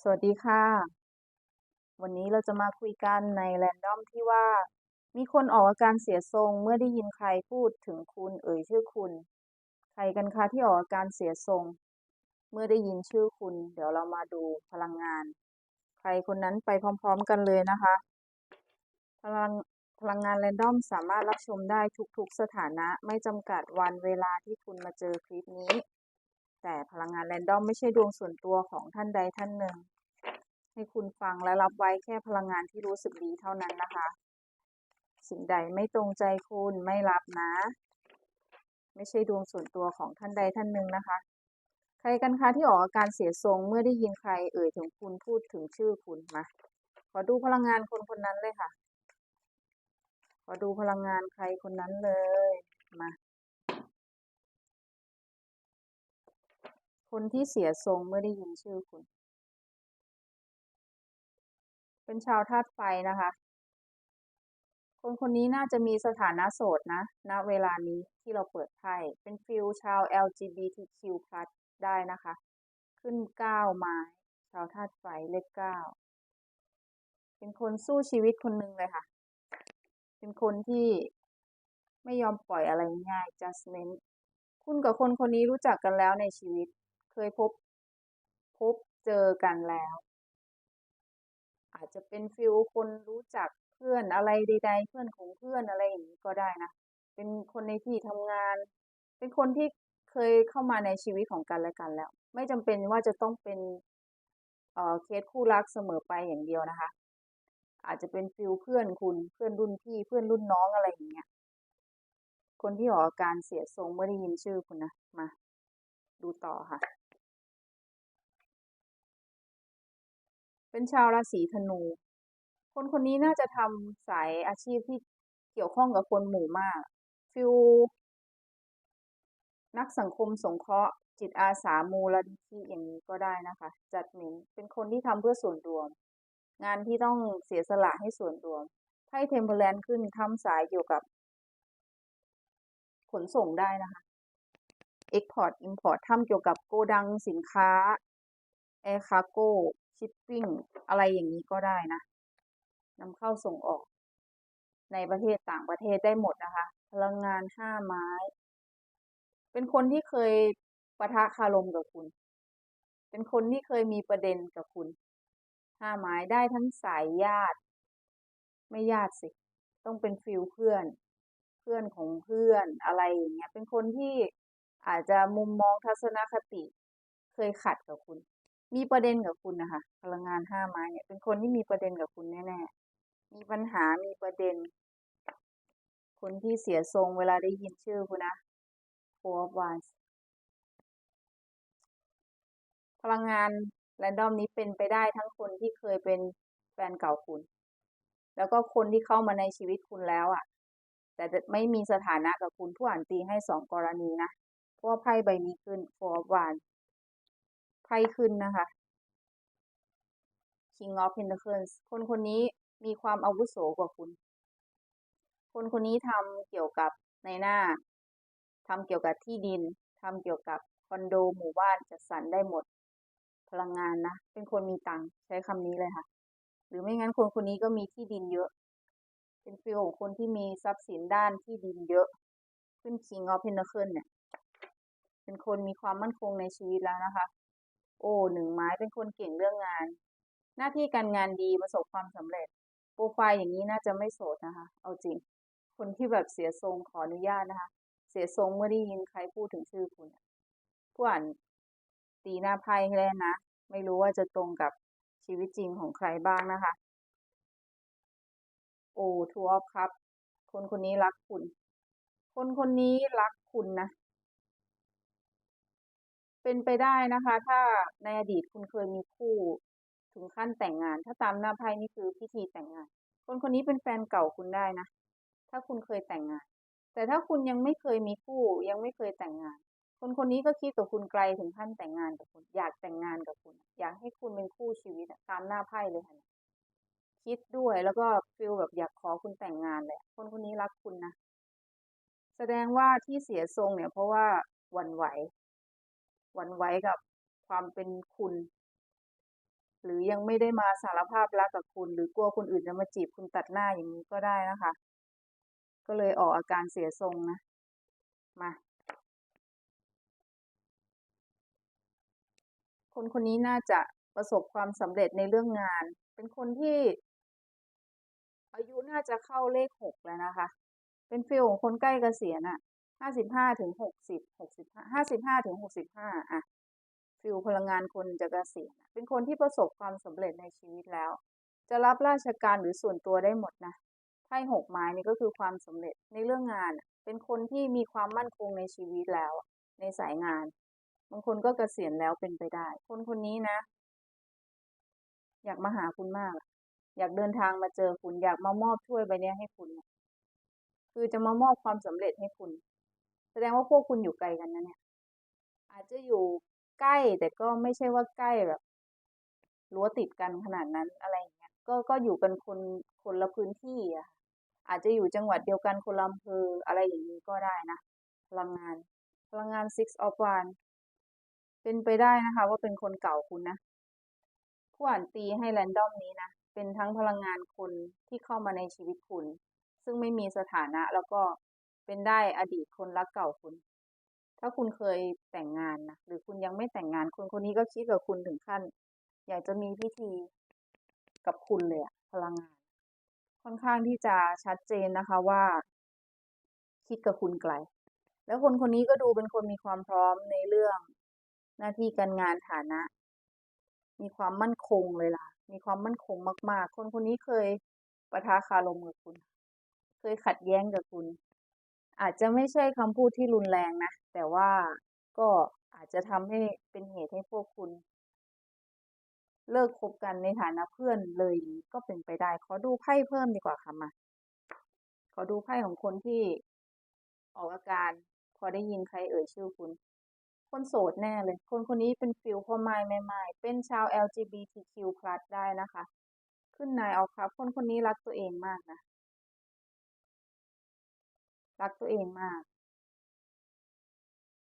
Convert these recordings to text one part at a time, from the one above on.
สวัสดีค่ะ วันนี้เราจะมาคุยกันในแรนดอมที่ว่า มีคนออกอาการเสียทรงเมื่อได้ยินใครพูดถึงคุณเอ่ยชื่อคุณ ใครกันคะที่ออกอาการเสียทรง เมื่อได้ยินชื่อคุณ เดี๋ยวเรามาดูพลังงาน ใครคนนั้นไปพร้อม ๆ กันเลยนะคะ พลังพลังงานแรนดอมสามารถรับชมได้ทุกๆสถานะไม่จำกัดวันเวลาที่คุณมาเจอคลิปนี้ แต่พลังงานแรนดอมไม่ใช่ดวงส่วนตัวของท่านใดท่านหนึ่ง ให้คุณฟังและรับไว้แค่พลังงานที่รู้สึกดีเท่านั้นนะคะ สิ่งใดไม่ตรงใจคุณไม่รับนะ ไม่ใช่ดวงส่วนตัวของท่านใดท่านหนึ่งนะคะ ใครกันคะที่ออกอาการเสียทรงเมื่อได้ยินใครเอ่ยถึงคุณพูดถึงชื่อคุณมาขอดูพลังงานคนคนนั้นเลยค่ะ ขอดูพลังงานใครคนนั้นเลย มา คนที่เสียทรงเมื่อได้ยินชื่อคุณ เป็นชาวธาตุไฟนะคะ คนคนนี้น่าจะมีสถานะโสดนะณเวลานี้ที่เราเปิดไพ่เป็นฟิลชาว LGBTQ+ ได้นะคะ ขึ้นเก้าไม้ชาวธาตุไฟเลขเก้าเป็นคนสู้ชีวิตคนหนึ่งเลยค่ะ เป็นคนที่ไม่ยอมปล่อยอะไรง่าย judgment คุณกับคนคนนี้รู้จักกันแล้วในชีวิต เคยพบ พบเจอกันแล้ว อาจจะเป็นฟิลคนรู้จักเพื่อนอะไรใด ๆ เพื่อนของเพื่อนอะไรอย่างนี้ก็ได้นะ เป็นคนในที่ทำงาน เป็นคนที่เคยเข้ามาในชีวิตของกันและกันแล้ว ไม่จำเป็นว่าจะต้องเป็นเอ่อเคสคู่รักเสมอไปอย่างเดียวนะคะ อาจจะเป็นฟิลเพื่อนคุณเพื่อนรุ่นพี่เพื่อนรุ่นน้องอะไรอย่างเงี้ยคนที่ออกอาการเสียทรงเมื่อได้ยินชื่อคุณนะ มา ดูต่อค่ะ เป็นชาวราศีธนู คนคนนี้น่าจะทำสายอาชีพที่เกี่ยวข้องกับคนหมู่มากฟิลนักสังคมสงเคราะห์ จิตอาสามูลนิธิอย่างนี้ก็ได้นะคะ จัดเมนเป็นคนที่ทำเพื่อส่วนรวม งานที่ต้องเสียสละให้ส่วนรวมไพ่เทมเพลนขึ้นทำสายเกี่ยวกับ ขนส่งได้นะคะ Export Import ทำเกี่ยวกับโกดังสินค้า Air Cargo Shipping อะไรอย่างนี้ก็ได้นะนำเข้าส่งออก ในประเทศต่างประเทศได้หมดนะคะ พลังงานห้าไม้ เป็นคนที่เคยปะทะคารมกับคุณ เป็นคนที่เคยมีประเด็นกับคุณ ห้าไม้ได้ทั้งสายญาติ ไม่ญาติสิ ต้องเป็นฟิลเพื่อน เพื่อนของเพื่อนอะไรอย่างเงี้ย เป็นคนที่อาจจะมุมมองทัศนคติเคยขัดกับคุณ มีประเด็นกับคุณนะคะพลังงานห้าไม้เนี่ย เป็นคนที่มีประเด็นกับคุณแน่ๆมีปัญหามีประเด็น คนที่เสียทรงเวลาได้ยินชื่อคุณนะ Four of Wands พลังงานแรนดอมนี้เป็นไปได้ทั้งคนที่เคยเป็นแฟนเก่าคุณ แล้วก็คนที่เข้ามาในชีวิตคุณแล้วอะ่ะ แต่ไม่มีสถานะกับคุณผู้อ่านตีให้สองกรณีนะเพราะว่าไพ่ใบนี้ขึ้น Four of Wands ไพ่ขึ้นนะคะ King of Pentacles คนคนนี้มีความอาวุโสกว่าคุณ คนคนนี้ทำเกี่ยวกับในหน้าทำเกี่ยวกับที่ดินทำเกี่ยวกับคอนโดหมู่บ้านจัดสรรได้หมด พลังงานนะ เป็นคนมีตังค์ใช้คำนี้เลยค่ะ หรือไม่งั้นคนคนนี้ก็มีที่ดินเยอะ เป็นฟิลของคนที่มีทรัพย์สินด้านที่ดินเยอะ ขึ้น King of Pentacles เนี่ย เป็นคนมีความมั่นคงในชีวิตแล้วนะคะ โอ้หนึ่งไม้เป็นคนเก่งเรื่องงาน หน้าที่การงานดีประสบความสำเร็จ โปรไฟล์อย่างนี้น่าจะไม่โสดนะคะ เอาจริง คนที่แบบเสียทรงขออนุญาตนะคะ เสียทรงเมื่อได้ยินใครพูดถึงชื่อคุณผู้อ่านตีหน้าไพ่ให้แล้วนะ ไม่รู้ว่าจะตรงกับชีวิตจริงของใครบ้างนะคะ โอ้ทัวร์ครับ คนคนนี้รักคุณ คนคนนี้รักคุณนะ เป็นไปได้นะคะ ถ้าในอดีตคุณเคยมีคู่ถึงขั้นแต่งงาน ถ้าตามหน้าไพ่นี่คือพิธีแต่งงาน คนคนนี้เป็นแฟนเก่าคุณได้นะ ถ้าคุณเคยแต่งงาน แต่ถ้าคุณยังไม่เคยมีคู่ ยังไม่เคยแต่งงาน คนคนนี้ก็คิดกับคุณไกลถึงขั้นแต่งงานกับคุณ อยากแต่งงานกับคุณ อยากให้คุณเป็นคู่ชีวิตตามหน้าไพ่เลยค่ะคิดด้วยแล้วก็ฟีลแบบอยากขอคุณแต่งงานเลยคนคนนี้รักคุณนะแสดงว่าที่เสียทรงเนี่ยเพราะว่าหวั่นไหว หวั่นไหวกับความเป็นคุณ หรือยังไม่ได้มาสารภาพรักกับคุณ หรือกลัวคนอื่นจะมาจีบคุณตัดหน้าอย่างนี้ก็ได้นะคะ ก็เลยออกอาการเสียทรงนะ มาคนคนนี้น่าจะประสบความสำเร็จในเรื่องงาน เป็นคนที่ อายุน่าจะเข้าเลขหกแล้วนะคะ เป็นฟีลของคนใกล้เกษียณอะ ห้าสิบห้าถึงหกสิบหกสิบห้าห้าสิบห้าถึงหกสิบห้าอะฟิลพลังงานคนจะเกษียณเป็นคนที่ประสบความสำเร็จในชีวิตแล้ว จะรับราชการหรือส่วนตัวได้หมดนะไพ่หกไม้นี่ก็คือความสำเร็จในเรื่องงาน เป็นคนที่มีความมั่นคงในชีวิตแล้ว ในสายงาน บางคนก็เกษียณแล้วเป็นไปได้ คนคนนี้นะ อยากมาหาคุณมาก อยากเดินทางมาเจอคุณ อยากมามอบถ้วยใบเนี้ยให้คุณ คือจะมามอบความสำเร็จให้คุณ แสดงว่าพวกคุณอยู่ไกลกันนะเนี่ย อาจจะอยู่ใกล้แต่ก็ไม่ใช่ว่าใกล้แบบรั้วติดกันขนาดนั้นอะไรอย่างเงี้ย ก็ก็อยู่กันคนคนละพื้นที่อะค่ะอาจจะอยู่จังหวัดเดียวกันคนละอำเภออะไรอย่างนี้ก็ได้นะ พลังงาน พลังงาน six of one เป็นไปได้นะคะ ว่าเป็นคนเก่าคุณนะผู้อ่านตีให้แรนดอมนี้นะ เป็นทั้งพลังงานคนที่เข้ามาในชีวิตคุณ ซึ่งไม่มีสถานะแล้วก็ เป็นได้อดีตคนรักเก่าคุณ ถ้าคุณเคยแต่งงานนะหรือคุณยังไม่แต่งงานคนคนนี้ก็คิดกับคุณถึงขั้น อยากจะมีพิธีกับคุณเลยอะพลังงานค่อนข้างที่จะชัดเจนนะคะว่า คิดกับคุณไกล แล้วคนคนนี้ก็ดูเป็นคนมีความพร้อมในเรื่องหน้าที่การงานฐานะ มีความมั่นคงเลยล่ะ มีความมั่นคงมาก ๆ คนคนนี้เคยปะทะคารมกับคุณ เคยขัดแย้งกับคุณ อาจจะไม่ใช่คำพูดที่รุนแรงนะ แต่ว่าก็อาจจะทำให้เป็นเหตุให้พวกคุณ เลิกคบกันในฐานะเพื่อนเลยก็เป็นไปได้ ขอดูไพ่เพิ่มดีกว่าค่ะมา ขอดูไพ่ของคนที่ออกอาการ พอได้ยินใครเอ่ยชื่อคุณ คนโสดแน่เลย คนคนนี้เป็นฟิลพ่อไม้แม่ไม้เป็นชาว LGBTQ+ ได้นะคะ ขึ้นนายเอาครับ คนคนนี้รักตัวเองมากนะ รักตัวเองมาก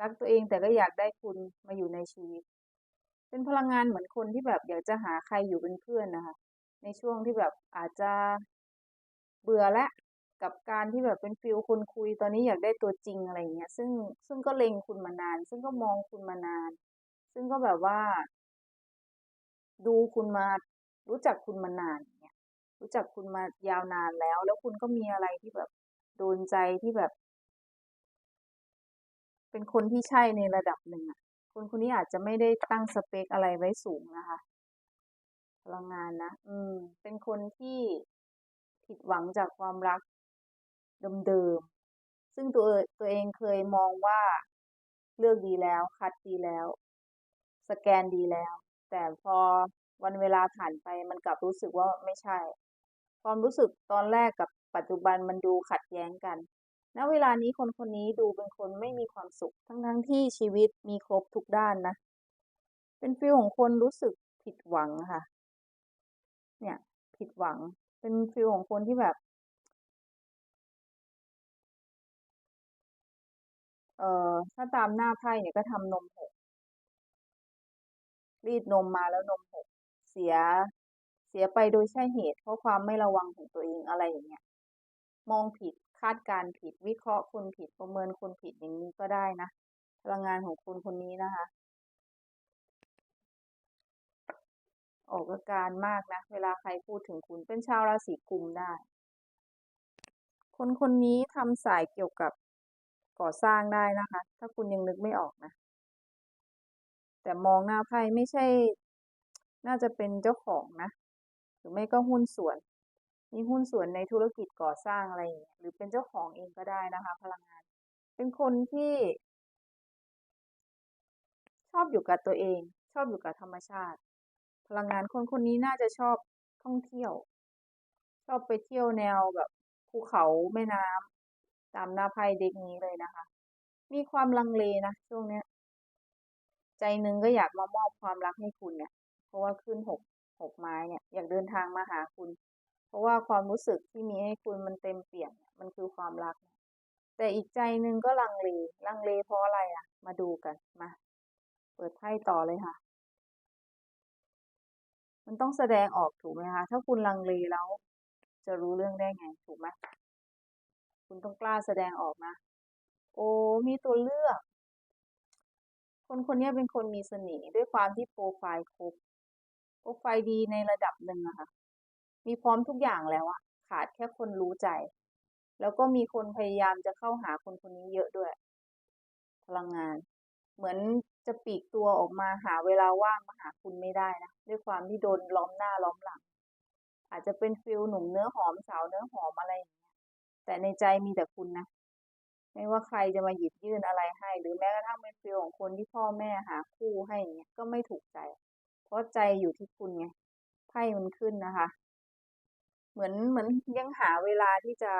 รักตัวเองแต่ก็อยากได้คุณมาอยู่ในชีวิต เป็นพลังงานเหมือนคนที่แบบอยากจะหาใครอยู่เป็นเพื่อนนะคะ ในช่วงที่แบบอาจจะเบื่อและกับการที่แบบเป็นฟิลคนคุยตอนนี้อยากได้ตัวจริงอะไรเงี้ย ซึ่งซึ่งก็เล็งคุณมานาน ซึ่งก็มองคุณมานาน ซึ่งก็แบบว่า ดูคุณมารู้จักคุณมานานเนี่ย รู้จักคุณมายาวนานแล้ว แล้วคุณก็มีอะไรที่แบบ โดนใจที่แบบ เป็นคนที่ใช่ในระดับหนึ่งอะคนคนนี้อาจจะไม่ได้ตั้งสเปกอะไรไว้สูงนะคะ พลังงานนะ อืม เป็นคนที่ผิดหวังจากความรักเดิมๆ ซึ่งตัวตัวเองเคยมองว่าเลือกดีแล้ว คัดดีแล้ว สแกนดีแล้ว แต่พอวันเวลาผ่านไปมันกลับรู้สึกว่าไม่ใช่ ความรู้สึกตอนแรกกับปัจจุบันมันดูขัดแย้งกัน ณ เวลานี้คนคนนี้ดูเป็นคนไม่มีความสุข ทั้งๆที่ชีวิตมีครบทุกด้านนะ เป็นฟีลของคนรู้สึกผิดหวังค่ะ เนี่ย ผิดหวัง เป็นฟีลของคนที่แบบ เอ่อ ถ้าตามหน้าไพ่เนี่ยก็ทำนมหก รีดนมมาแล้วนมหก เสีย เสียไปโดยใช่เหตุ เพราะความไม่ระวังของตัวเองอะไรอย่างเงี้ย มองผิดคาดการผิดวิเคราะห์คนผิดประเมินคนผิดอย่างนี้ก็ได้นะ พลังงานของคนคนนี้นะคะ ออกอาการมากนะ เวลาใครพูดถึงคุณเป็นชาวราศีกุมได้ คนคนนี้ทำสายเกี่ยวกับก่อสร้างได้นะคะ ถ้าคุณยังนึกไม่ออกนะ แต่มองหน้าไพ่ไม่ใช่ น่าจะเป็นเจ้าของนะ หรือไม่ก็หุ้นส่วน มีหุ้นส่วนในธุรกิจก่อสร้างอะไรอย่างเงี้ยหรือเป็นเจ้าของเองก็ได้นะคะ พลังงาน เป็นคนที่ ชอบอยู่กับตัวเอง ชอบอยู่กับธรรมชาติ พลังงานคนคนนี้น่าจะชอบท่องเที่ยว ชอบไปเที่ยวแนวแบบภูเขาแม่น้ำตามหน้าไพ่เด็กนี้เลยนะคะ มีความลังเลนะช่วงเนี้ย ใจนึงก็อยากมามอบความรักให้คุณเนี่ย เพราะว่าขึ้นหก หกไม้เนี่ยอยากเดินทางมาหาคุณ เพราะว่าความรู้สึกที่มีให้คุณมันเต็มเปี่ยมมันคือความรัก แต่อีกใจหนึ่งก็ลังเลลังเลเพราะอะไรอะมาดูกันมา เปิดไพ่ต่อเลยค่ะมันมันต้องแสดงออกถูกไหมคะถ้าคุณลังเลแล้ว จะรู้เรื่องได้ไงถูกไหมคุณต้องกล้าแสดงออกนะโอ้มีตัวเลือก คนคนนี้เป็นคนมีเสน่ห์ด้วยความที่โปรไฟล์ครบ โปรไฟล์ดีในระดับหนึ่งอะค่ะ มีพร้อมทุกอย่างแล้วอะขาดแค่คนรู้ใจ แล้วก็มีคนพยายามจะเข้าหาคนคนนี้เยอะด้วย พลังงาน เหมือนจะปีกตัวออกมาหาเวลาว่างมาหาคุณไม่ได้นะ ด้วยความที่โดนล้อมหน้าล้อมหลัง อาจจะเป็นฟิลหนุ่มเนื้อหอมสาวเนื้อหอมอะไรอย่างเงี้ย แต่ในใจมีแต่คุณนะไม่ว่าใครจะมาหยิบยื่นอะไรให้ หรือแม้กระทั่งเป็นฟิลของคนที่พ่อแม่หาคู่ให้อย่างเงี้ยก็ไม่ถูกใจ ราะใจอยู่ที่คุณไงไพ่มันขึ้นนะคะ เหมือนเหมือนยังหาเวลาที่จะ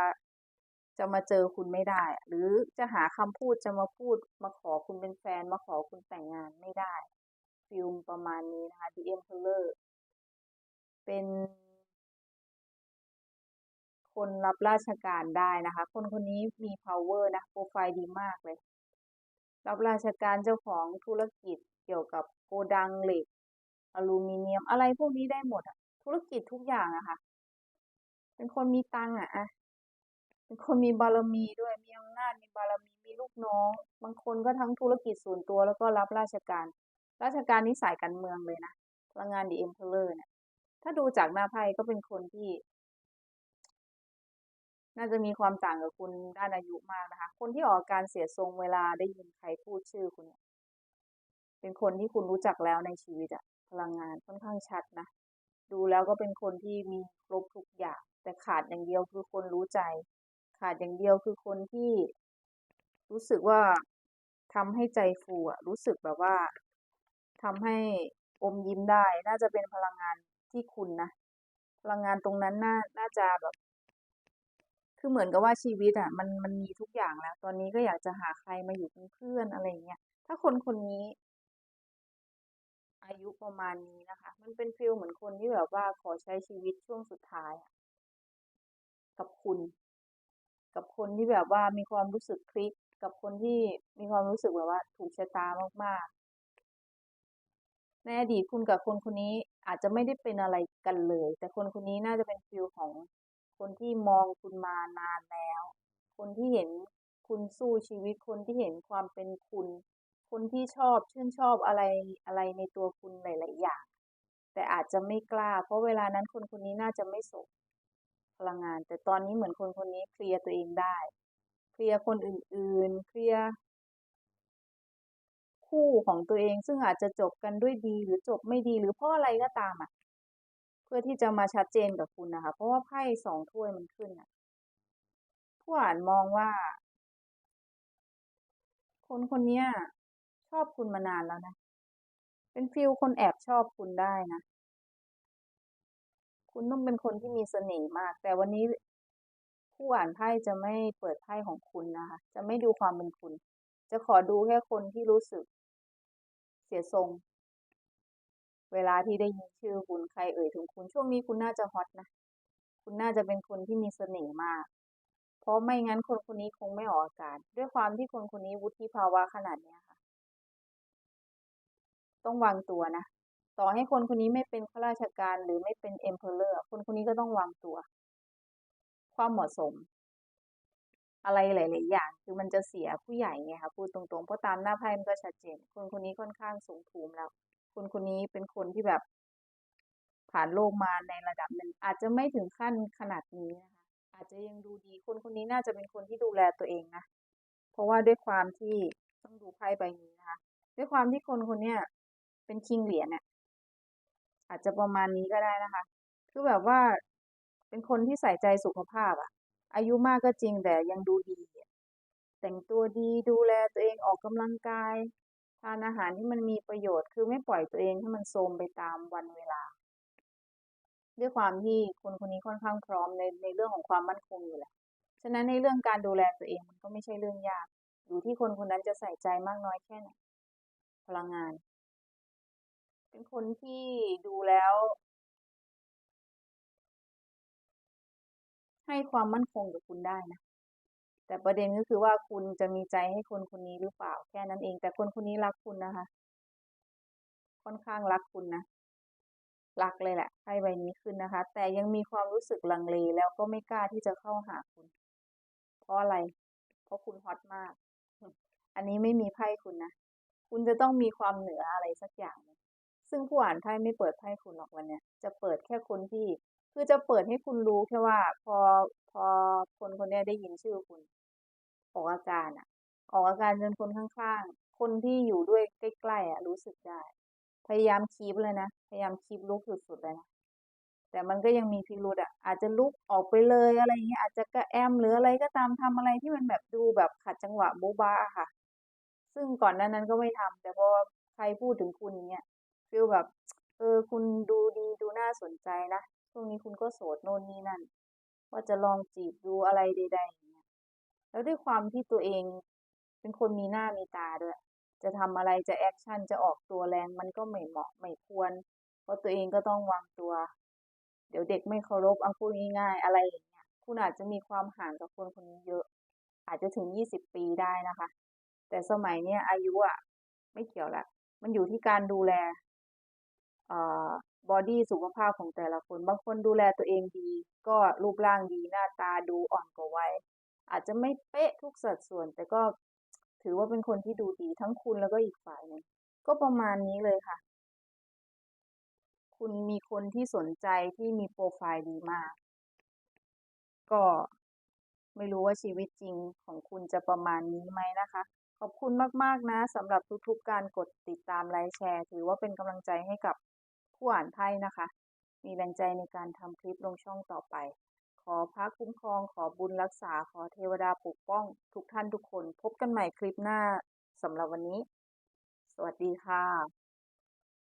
จะมาเจอคุณไม่ได้ หรือจะหาคำพูดจะมาพูดมาขอคุณเป็นแฟน มาขอคุณแต่งงานไม่ได้ฟิลมประมาณนี้นะคะ The Emperor เป็นคนรับราชการได้นะคะ คนคนนี้มี power นะ โปรไฟล์ดีมากเลย รับราชการเจ้าของธุรกิจเกี่ยวกับโกดังเหล็ก อลูมิเนียมอะไรพวกนี้ได้หมดอะธุรกิจทุกอย่างอะค่ะ เป็นคนมีตังค์อะอะเป็นคนมีบารมีด้วยมีอำนาจมีบารมีมีลูกน้อง บางคนก็ทั้งธุรกิจส่วนตัวแล้วก็รับราชการ ราชการนี่สายการเมืองเลยนะพลังงาน The Emperor เนี่ย ถ้าดูจากหน้าไพ่ก็เป็นคนที่ น่าจะมีความต่างกับคุณด้านอายุมากนะคะ คนที่ออกการเสียทรงเวลาได้ยินใครพูดชื่อคุณเนี่ยเป็นคนที่คุณรู้จักแล้วในชีวิตอะ พลังงานค่อนข้างชัดนะ ดูแล้วก็เป็นคนที่มีครบทุกอย่าง แต่ขาดอย่างเดียวคือคนรู้ใจ ขาดอย่างเดียวคือคนที่รู้สึกว่าทำให้ใจฟูอะรู้สึกแบบว่าทำให้อมยิ้มได้ น่าจะเป็นพลังงานที่คุณนะ พลังงานตรงนั้นน่าน่าจะแบบ คือเหมือนกับว่าชีวิตอะมันมันมีทุกอย่างแล้ว ตอนนี้ก็อยากจะหาใครมาอยู่เป็นเพื่อนอะไรเงี้ย ถ้าคนคนนี้ อายุประมาณนี้นะคะ มันเป็นฟิลเหมือนคนที่แบบว่าขอใช้ชีวิตช่วงสุดท้าย กับคุณ กับคนที่แบบว่ามีความรู้สึกคลิก กับคนที่มีความรู้สึกแบบว่า ถูกชะตามากๆในอดีตคุณกับคนคนนี้อาจจะไม่ได้เป็นอะไรกันเลย แต่คนคนนี้น่าจะเป็นฟิลของคนที่มองคุณมานานแล้ว คนที่เห็นคุณสู้ชีวิตคนที่เห็นความเป็นคุณ คนที่ชอบชื่นชอบอะไรอะไรในตัวคุณหลาย ๆ อย่าง แต่อาจจะไม่กล้า เพราะเวลานั้นคนคนนี้น่าจะไม่โสดพลังงาน แต่ตอนนี้เหมือนคนคนนี้เคลียร์ตัวเองได้ เคลียร์คนอื่น ๆ เคลียร์คู่ของตัวเองซึ่งอาจจะจบกันด้วยดีหรือจบไม่ดีหรือเพราะอะไรก็ตามอะ เพื่อที่จะมาชัดเจนกับคุณนะคะ เพราะว่าไพ่สองถ้วยมันขึ้นอะผู้อ่านมองว่า คนคนนี้ ชอบคุณมานานแล้วนะ เป็นฟิลคนแอบชอบคุณได้นะ คุณต้องเป็นคนที่มีเสน่ห์มาก แต่วันนี้ผู้อ่านไพ่จะไม่เปิดไพ่ของคุณนะคะ จะไม่ดูความเป็นคุณ จะขอดูแค่คนที่รู้สึก เสียทรง เวลาที่ได้ยินชื่อคุณใครเอ่ยถึงคุณช่วงนี้คุณน่าจะฮอตนะ คุณน่าจะเป็นคนที่มีเสน่ห์มากเพราะไม่งั้นคนคนนี้คงไม่ออกอาการด้วยความที่คนคนนี้วุฒิภาวะขนาดเนี้ยค่ะ ต้องวางตัวนะ ต่อให้คนคนนี้ไม่เป็นข้าราชการหรือไม่เป็น Emperor คนคนนี้ก็ต้องวางตัว ความเหมาะสม อะไรหลาย ๆ อย่าง คือมันจะเสียผู้ใหญ่ไงคะพูดตรงๆเพราะตามหน้าไพ่มันก็ชัดเจน คนคนนี้ค่อนข้างสูงภูมิแล้ว คนคนนี้เป็นคนที่แบบผ่านโลกมาในระดับหนึ่งอาจจะไม่ถึงขั้นขนาดนี้นะคะอาจจะยังดูดีคนคนนี้น่าจะเป็นคนที่ดูแลตัวเองนะเพราะว่าด้วยความที่ต้องดูไพ่ใบนี้นะคะด้วยความที่คนคนเนี้ย เป็น King เหรียญอะอาจจะประมาณนี้ก็ได้นะคะ คือแบบว่าเป็นคนที่ใส่ใจสุขภาพอะอายุมากก็จริงแต่ยังดูดี แต่งตัวดีดูแลตัวเองออกกำลังกายทานอาหารที่มันมีประโยชน์ คือไม่ปล่อยตัวเองให้มันโทมไปตามวันเวลา ด้วยความที่คนคนนี้ค่อนข้างพร้อมในในเรื่องของความมั่นคงอยู่แล้วฉะนั้นในเรื่องการดูแลตัวเองมันก็ไม่ใช่เรื่องยาก อยู่ที่คนคนนั้นจะใส่ใจมากน้อยแค่ไหนพลังงาน เป็นคนที่ดูแล้ว ให้ความมั่นคงกับคุณได้นะ แต่ประเด็นก็คือว่าคุณจะมีใจให้คนคนนี้หรือเปล่า แค่นั้นเอง แต่คนคนนี้รักคุณนะคะ ค่อนข้างรักคุณนะรักเลยแหละไพ่ใบนี้ขึ้นนะคะ แต่ยังมีความรู้สึกลังเลแล้วก็ไม่กล้าที่จะเข้าหาคุณ เพราะอะไร เพราะคุณฮอตมาก อันนี้ไม่มีไพ่คุณนะ คุณจะต้องมีความเหนืออะไรสักอย่างนึง ซึ่งผู้อ่านไพ่ไม่เปิดไพ่คุณหรอกวันเนี้ยจะเปิดแค่คนที่ คือจะเปิดให้คุณรู้แค่ว่า พอพอคนคนนี้ได้ยินชื่อคุณ ออกอาการอะ ออกอาการจนคนข้างๆ คนที่อยู่ด้วยใกล้ๆอะ รู้สึกได้ พยายามคีปเลยนะ พยายามคีปลุกสุดๆเลยนะแต่มันก็ยังมีพิรุธอะอาจจะลุกออกไปเลยอะไรเงี้ยอาจจะกระแอมหรืออะไรก็ตามทำอะไรที่มันแบบดูแบบขัดจังหวะโบ๊บ๊ะอะค่ะ ซึ่งก่อนหน้านั้นก็ไม่ทำแต่พอใครพูดถึงคุณอย่างเงี้ย ฟีลแบบเออคุณดูดีดูน่าสนใจนะช่วงนี้คุณก็โสดโน่นนี่นั่น ว่าจะลองจีบดูอะไรใดๆอย่างเงี้ยแล้วด้วยความที่ตัวเองเป็นคนมีหน้ามีตาด้วย จะทำอะไรจะแอคชั่นจะออกตัวแรงมันก็ไม่เหมาะไม่ควร เพราะตัวเองก็ต้องวางตัว เดี๋ยวเด็กไม่เคารพเอาพูดง่ายๆอะไรอย่างเงี้ยคุณอาจจะมีความห่างกับคนคนนี้เยอะ อาจจะถึงยี่สิบปีได้นะคะ แต่สมัยเนี้ยอายุอะไม่เกี่ยวละมันอยู่ที่การดูแล บอดี้สุขภาพของแต่ละคน บางคนดูแลตัวเองดี ก็รูปร่างดีหน้าตาดูอ่อนกว่าวัยอาจจะไม่เป๊ะทุกสัดส่วน แต่ก็ถือว่าเป็นคนที่ดูดีทั้งคุณแล้วก็อีกฝ่ายหนึ่งก็ประมาณนี้เลยค่ะ คุณมีคนที่สนใจที่มีโปรไฟล์ดีมาก ก็ไม่รู้ว่าชีวิตจริงของคุณจะประมาณนี้ไหมนะคะ ขอบคุณมาก ๆ นะสำหรับทุกๆ การกดติดตามไลค์แชร์ ถือว่าเป็นกำลังใจให้กับ ผู้อ่านไพ่นะคะ มีแรงใจในการทำคลิปลงช่องต่อไป ขอพระคุ้มครอง ขอบุญรักษา ขอเทวดาปกป้อง ทุกท่านทุกคน พบกันใหม่คลิปหน้าสำหรับวันนี้ สวัสดีค่ะ